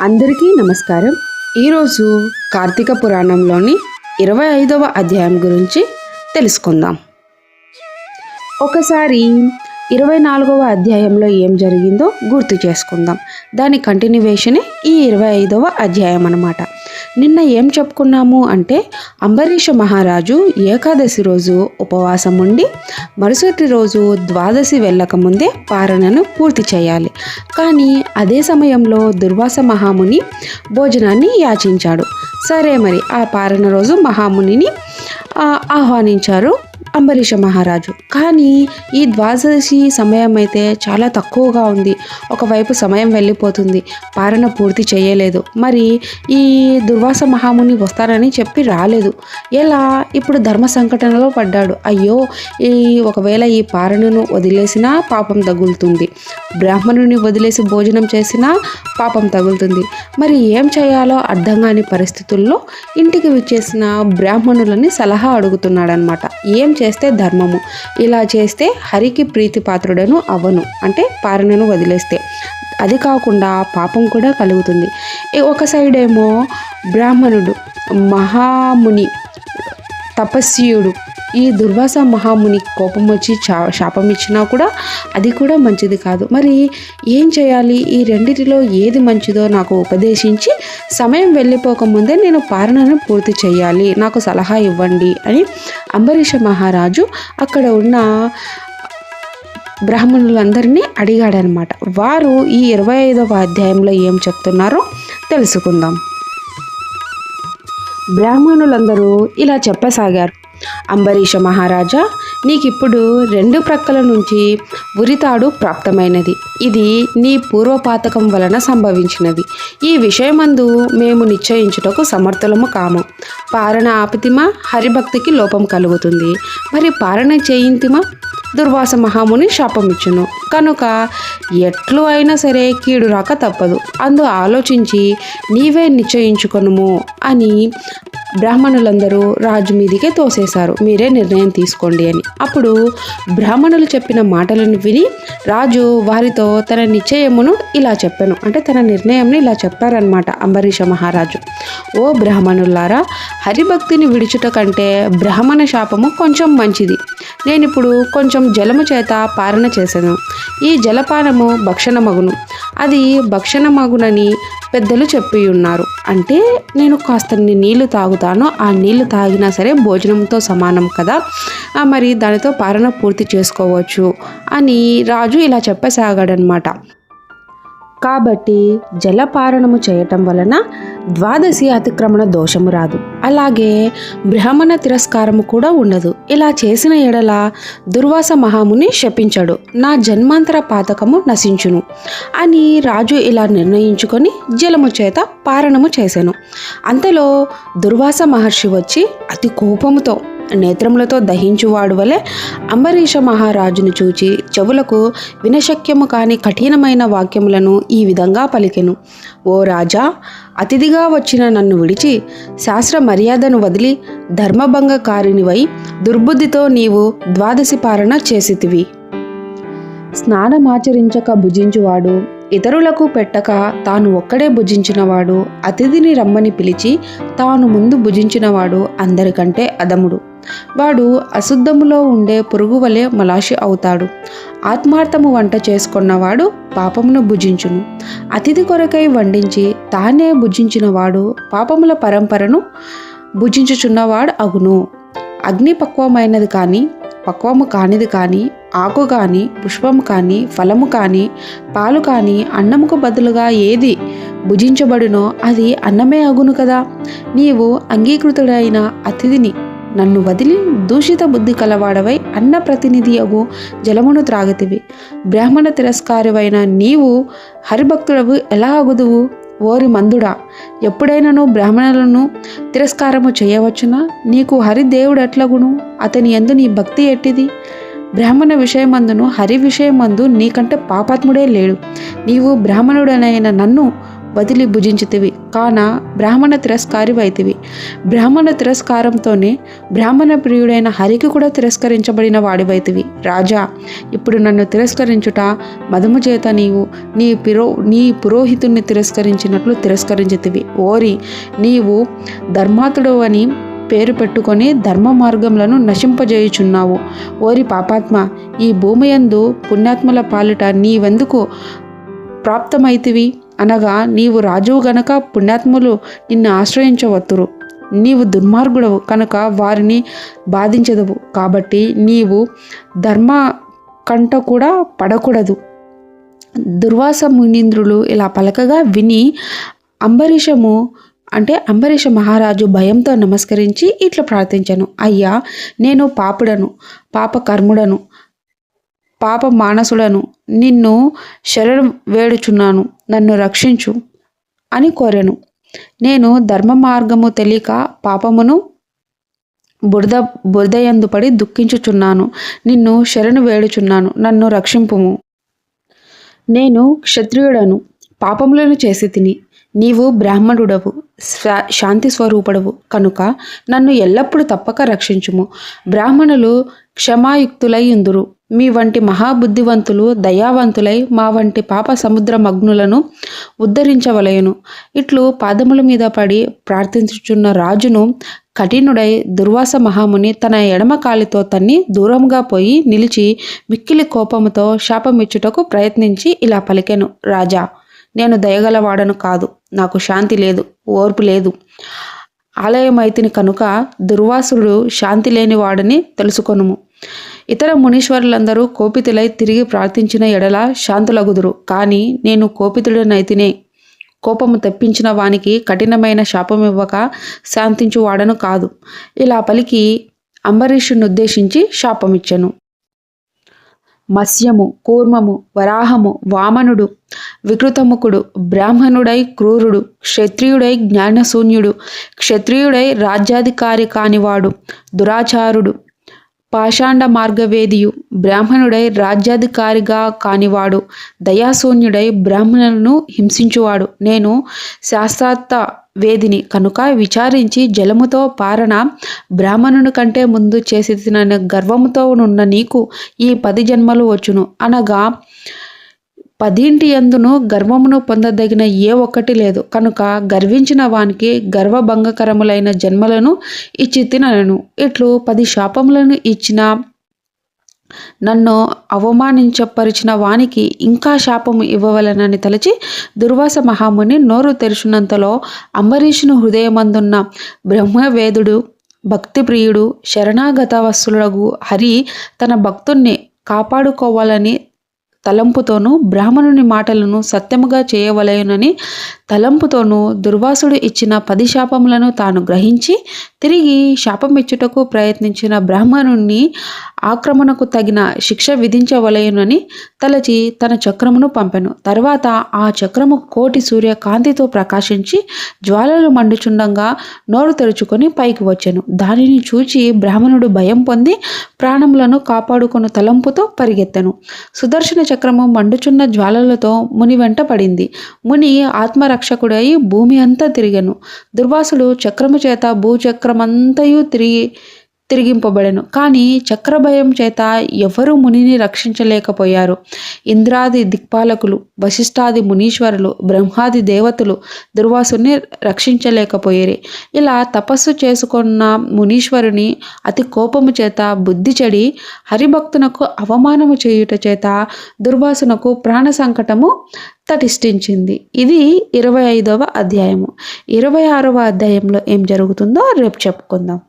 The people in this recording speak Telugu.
అందరికీ నమస్కారం. ఈరోజు కార్తీక పురాణంలోని ఇరవై ఐదవ అధ్యాయం గురించి తెలుసుకుందాం. ఒకసారి ఇరవై నాలుగవ అధ్యాయంలో ఏం జరిగిందో గుర్తు చేసుకుందాం. దాని కంటిన్యూవేషనే ఈ ఇరవై ఐదవ అధ్యాయం అన్నమాట. నిన్న ఏం చెప్పుకున్నాము అంటే అంబరీష మహారాజు ఏకాదశి రోజు ఉపవాసం ఉండి మరుసటి రోజు ద్వాదశి వెళ్ళకముందే పారణను పూర్తి చేయాలి. కానీ అదే సమయంలో దుర్వాస మహాముని భోజనాన్ని యాచించాడు. సరే మరి ఆ పారణ రోజు మహామునిని ఆహ్వానించారు అంబరీష మహారాజు. కానీ ఈ ద్వాదశి సమయం అయితే చాలా తక్కువగా ఉంది. ఒకవైపు సమయం వెళ్ళిపోతుంది. పాలన పూర్తి చేయలేదు. మరి ఈ దుర్వాస మహాముని వస్తారని చెప్పి రాలేదు. ఎలా? ఇప్పుడు ధర్మ సంకటనలో పడ్డాడు. అయ్యో! ఈ ఒకవేళ ఈ పారణను వదిలేసినా పాపం తగులుతుంది. బ్రాహ్మణుని వదిలేసి భోజనం చేసినా పాపం తగులుతుంది. మరి ఏం చేయాలో అర్థం కాని పరిస్థితుల్లో ఇంటికి విచ్చేసిన బ్రాహ్మణులని సలహా అడుగుతున్నాడనమాట ఏం చేస్తే ధర్మము. ఇలా చేస్తే హరికి ప్రీతిపాత్రుడను అవ్వను అంటే పారణను వదిలేస్తే. అది కాకుండా పాపం కూడా కలుగుతుంది. ఒక సైడ్ ఏమో బ్రాహ్మణుడు మహాముని తపస్యుడు ఈ దుర్వాస మహాముని కోపం వచ్చి చా శాపం ఇచ్చినా కూడా అది కూడా మంచిది కాదు. మరి ఏం చేయాలి? ఈ రెండిటిలో ఏది మంచిదో నాకు ఉపదేశించి సమయం వెళ్ళిపోకముందే నేను పారణను పూర్తి చేయాలి. నాకు సలహా ఇవ్వండి అని అంబరీష మహారాజు అక్కడ ఉన్న బ్రాహ్మణులందరినీ అడిగాడనమాట వారు ఈ ఇరవై ఐదవ అధ్యాయంలో ఏం చెప్తున్నారో తెలుసుకుందాం. బ్రాహ్మణులందరూ ఇలా చెప్పసాగారు. అంబరీష మహారాజా నీకిప్పుడు రెండు ప్రక్కల నుంచి ఉరితాడు ప్రాప్తమైనది. ఇది నీ పూర్వపాతకం వలన సంభవించినది. ఈ విషయమందు మేము నిశ్చయించుటకు సమర్థులము కాము. పారణ ఆపితిమా హరిభక్తికి లోపం కలుగుతుంది. మరి పారణ చేయింతిమా? దుర్వాస మహాముని శాపమిచ్చును. కనుక ఎట్లు అయినా సరే కీడు రాక తప్పదు. అందు ఆలోచించి నీవే నిశ్చయించుకొనుము అని బ్రాహ్మణులందరూ రాజు మీదికే తోసేశారు. మీరే నిర్ణయం తీసుకోండి అని. అప్పుడు బ్రాహ్మణులు చెప్పిన మాటలను విని రాజు వారితో తన నిశ్చయమును ఇలా చెప్పాను. అంటే తన నిర్ణయంని ఇలా చెప్పారనమాట అంబరీష మహారాజు. ఓ బ్రాహ్మణులారా హరిభక్తిని విడుచుట కంటే బ్రాహ్మణ శాపము కొంచెం మంచిది. నేను ఇప్పుడు కొంచెం జలము చేత పారణ చేశాను ఈ జలపానము భక్షణ మగును అది భక్షణ మగునని పెద్దలు చెప్పి ఉన్నారు. అంటే నేను కాస్తన్ని నీళ్ళు తాగుతాను ఆ నీళ్ళు తాగినా సరే భోజనంతో సమానం కదా. మరి దానితో పారణ పూర్తి చేసుకోవచ్చు అని రాజు ఇలా చెప్పసాగాడనమాట కాబట్టి జలపారణము చేయటం వలన ద్వాదశి అతిక్రమణ దోషము రాదు. అలాగే బ్రాహ్మణ తిరస్కారము కూడా ఉండదు. ఇలా చేసిన ఎడల దుర్వాస మహాముని శపించడు. నా జన్మాంతర పాతకము నశించును అని రాజు ఇలా నిర్ణయించుకొని జలము చేత పారణము చేశాను అంతలో దుర్వాస మహర్షి వచ్చి అతి కోపముతో నేత్రములతో దహించువాడు వలె అంబరీష మహారాజును చూచి చెవులకు వినశక్యము కాని కఠినమైన వాక్యములను ఈ విధంగా పలికెను. ఓ రాజా అతిథిగా వచ్చిన నన్ను విడిచి శాస్త్ర మర్యాదను వదిలి ధర్మభంగకారినివై దుర్బుద్ధితో నీవు ద్వాదశి పాలన చేసితివి. స్నానమాచరించక భుజించువాడు ఇతరులకు పెట్టక తాను ఒక్కడే భుజించినవాడు అతిథిని రమ్మని పిలిచి తాను ముందు భుజించినవాడు అందరికంటే అదముడు వాడు అశుద్ధములో ఉండే పురుగు వలె మలాషి అవుతాడు. ఆత్మార్థము వంట చేసుకున్నవాడు పాపమును భుజించును. అతిథి కొరకై వండించి తానే భుజించినవాడు పాపముల పరంపరను భుజించుచున్నవాడు అగును. అగ్ని పక్వమైనది కానీ పక్వము కానిది కానీ ఆకు కానీ పుష్పము కానీ ఫలము కానీ పాలు కానీ అన్నముకు బదులుగా ఏది భుజించబడునో అది అన్నమే అగును కదా. నీవు అంగీకృతుడైన అతిథిని నన్ను వదిలి దూషిత బుద్ధి కలవాడవై అన్న ప్రతినిధి అగు జలమును త్రాగతివి. బ్రాహ్మణ తిరస్కారమైన నీవు హరిభక్తుడవు ఎలా అగుదువు? ఓరి మందుడా ఎప్పుడైనాను బ్రాహ్మణులను తిరస్కారము చేయవచ్చునా? నీకు హరిదేవుడు ఎట్లగును? అతని ఎందు నీ భక్తి ఎట్టిది? బ్రాహ్మణ విషయమందును హరి విషయమందు నీకంటే పాపాత్ముడే లేడు. నీవు బ్రాహ్మణుడనైన నన్ను బదిలి భుజించితివి. కాన బ్రాహ్మణ తిరస్కారివైతివి. బ్రాహ్మణ తిరస్కారంతోనే బ్రాహ్మణ ప్రియుడైన హరికి కూడా తిరస్కరించబడిన వాడివైతివి. రాజా ఇప్పుడు నన్ను తిరస్కరించుట మదము చేత నీవు నీ పిరో నీ పురోహితుణ్ణి తిరస్కరించినట్లు తిరస్కరించితివి. ఓరి నీవు ధర్మాతుడు అని పేరు పెట్టుకొని ధర్మ మార్గములను నశింపజేయుచున్నావు. ఓరి పాపాత్మ ఈ భూమియందు పుణ్యాత్మల పాలిట నీవెందుకు ప్రాప్తమైతివి? అనగా నీవు రాజువు గనక పుణ్యాత్ములు నిన్ను ఆశ్రయించవత్తురు. నీవు దుర్మార్గుడవు కనుక వారిని బాధించదవు. కాబట్టి నీవు ధర్మ కంట కూడా పడకూడదు. దుర్వాస మునీంద్రులు ఇలా పలకగా విని అంబరీషము అంటే అంబరీష మహారాజు భయంతో నమస్కరించి ఇట్లా ప్రార్థించాను. అయ్యా నేను పాపుడను పాప కర్ముడను పాప మానసులను నిన్ను శరణు వేడుచున్నాను నన్ను రక్షించు అని కోరాను. నేను ధర్మ మార్గము తెలియక పాపమును బురద బురదయందు పడి దుఃఖించుచున్నాను నిన్ను శరణు వేడుచున్నాను నన్ను రక్షింపుము. నేను క్షత్రియుడను పాపములను చేసి తిని నీవు బ్రాహ్మణుడవు శాంతి స్వరూపుడవు కనుక నన్ను ఎల్లప్పుడూ తప్పక రక్షించుము. బ్రాహ్మణులు క్షమాయుక్తులై ఉందురు. మీ వంటి మహాబుద్ధివంతులు దయావంతులై మా వంటి పాప సముద్ర మగ్నులను ఉద్ధరించవలయను ఇట్లు పాదముల మీద పడి ప్రార్థించుచున్న రాజును కఠినుడై దుర్వాస మహాముని తన ఎడమ కాలితో తన్ని దూరంగా పోయి నిలిచి మిక్కిలి కోపముతో శాపమిచ్చుటకు ప్రయత్నించి ఇలా పలికెను. రాజా నేను దయగలవాడను కాదు. నాకు శాంతి లేదు ఓర్పు లేదు. ఆలయమైతిని కనుక దుర్వాసుడు శాంతి లేనివాడని తెలుసుకొనుము. ఇతర మునీశ్వరులందరూ కోపితులై తిరిగి ప్రార్థించిన ఎడల శాంతులగుదురు. కానీ నేను కోపితుడినైతినే. కోపము తెప్పించిన వానికి కఠినమైన శాపం ఇవ్వక శాంతించువాడను కాదు. ఇలా పలికి అంబరీషుని ఉద్దేశించి మత్స్యము కూర్మము వరాహము వామనుడు వికృతముఖుడు బ్రాహ్మణుడై క్రూరుడు క్షత్రియుడై జ్ఞానశూన్యుడు క్షత్రియుడై రాజ్యాధికారి కానివాడు దురాచారుడు పాషాండ మార్గవేదియు బ్రాహ్మణుడై రాజ్యాధికారిగా కానివాడు దయాశూన్యుడై బ్రాహ్మణులను హింసించువాడు. నేను శాస్త్రార్థ వేదిని కనుక విచారించి జలముతో పారన బ్రాహ్మణుని కంటే ముందు చేసిన గర్వముతో నున్న నీకు ఈ పది జన్మలు వచ్చును. అనగా పదింటి ఎందును గర్వమును పొందదగిన ఏ ఒక్కటి లేదు. కనుక గర్వించిన వానికి గర్వభంగకరములైన జన్మలను ఇచ్చి తినను ఇట్లు పది శాపములను ఇచ్చిన నన్ను అవమానించపరిచిన వానికి ఇంకా శాపము ఇవ్వవలనని తలచి దుర్వాస మహాముని నోరు తెరిచినంతలో అంబరీషుని హృదయమందున్న బ్రహ్మవేదుడు భక్తిప్రియుడు శరణాగత వస్తులకు హరి తన భక్తుణ్ణి కాపాడుకోవాలని తలంపుతోనూ బ్రాహ్మణుని మాటలను సత్యముగా చేయవలయునని తలంపుతోనూ దుర్వాసుడు ఇచ్చిన పది శాపములను తాను గ్రహించి తిరిగి శాపమిచ్చుటకు ప్రయత్నించిన బ్రాహ్మణుణ్ణి ఆక్రమణకు తగిన శిక్ష విధించవలయునని తలచి తన చక్రమును పంపెను. తర్వాత ఆ చక్రము కోటి సూర్య కాంతితో ప్రకాశించి జ్వాలలు మండుచుండంగా నోరు తెరుచుకొని పైకి వచ్చెను. దానిని చూచి బ్రాహ్మణుడు భయం పొంది ప్రాణములను కాపాడుకుని తలంపుతో పరిగెత్తెను. సుదర్శన చక్రము మండుచున్న జ్వాలలతో ముని వెంట పడింది. ముని ఆత్మరక్షకుడై భూమి అంతా తిరిగెను. దుర్వాసుడు చక్రము చేత భూచక్రమంతయు తిరిగి తిరిగింపబడెను. కానీ చక్రభయం చేత ఎవరు మునిని రక్షించలేకపోయారు. ఇంద్రాది దిక్పాలకులు వశిష్ఠాది మునీశ్వరులు బ్రహ్మాది దేవతలు దుర్వాసుని రక్షించలేకపోయేరి. ఇలా తపస్సు చేసుకున్న మునీశ్వరుని అతి కోపము చేత బుద్ధి చెడి హరిభక్తునకు అవమానము చేయుట చేత దుర్వాసునకు ప్రాణ సంకటము తటిష్టించింది ఇది ఇరవై ఐదవ అధ్యాయము. ఇరవై ఆరవ అధ్యాయంలో ఏం జరుగుతుందో రేపు చెప్పుకుందాం.